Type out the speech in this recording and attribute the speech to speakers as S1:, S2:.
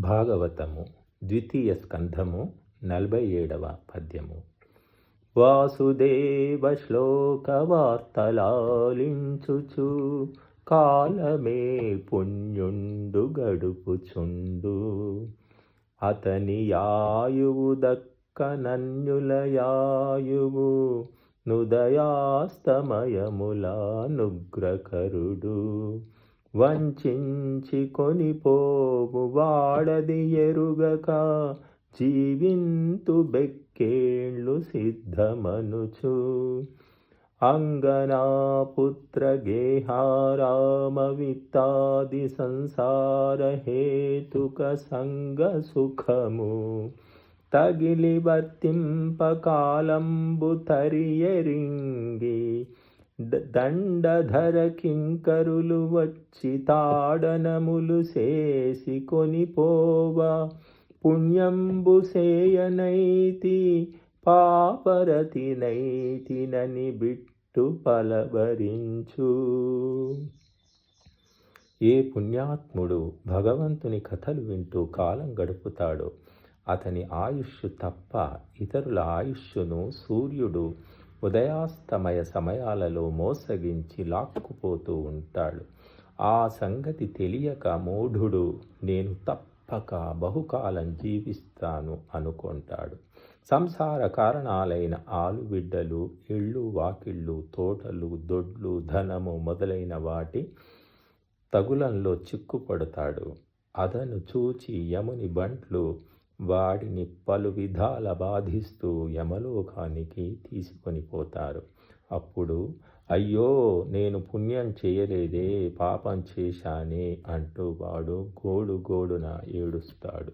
S1: భాగవతము ద్వితీయ స్కంధము నలభై ఏడవ పద్యము. వాసుదేవ శ్లోక వార్తలాలించుచు కాలమే పుణ్యుండు గడుపుచుండు. అతని యాయువు దక్కనన్యుల యాయువు నుదయాస్తమయములా నుగ్రకరుడు వంచించి కొనిపోవు వాడది ఎరుగక జీవింతు బెక్కేళ్ళు సిద్ధమనుచు. అంగనాపుత్ర గేహారామ విత్తాది సంసార హేతుక సంగ సుఖము తగిలి వర్తింపకాలంబు తరియరింగి దండధర కింకరులు వచ్చి తాడనములు చేసి కొనిపోవా. పుణ్యంబు సేయనైతి పాపరతి నైతినని బిట్టు పలవరించు. ఏ పుణ్యాత్ముడు భగవంతుని కథలు వింటూ కాలం గడుపుతాడో అతని ఆయుష్షు తప్ప ఇతరుల ఆయుష్షును సూర్యుడు ఉదయాస్తమయ సమయాలలో మోసగించి లాక్కుపోతూ ఉంటాడు. ఆ సంగతి తెలియక మూఢుడు నేను తప్పక బహుకాలం జీవిస్తాను అనుకుంటాడు. సంసార కారణాలైన ఆలుబిడ్డలు ఇళ్ళు వాకిళ్ళు తోటలు దొడ్లు ధనము మొదలైన వాటి తగులంలో చిక్కుపడతాడు. అదను చూచి యముని బంట్లు వాడిని పలు విధాల బాధిస్తూ యమలోకానికి తీసుకొని పోతారు. అప్పుడు అయ్యో నేను పుణ్యం చేయలేదే పాపం చేశానే అంటూ వాడు గోడు గోడున ఏడుస్తాడు.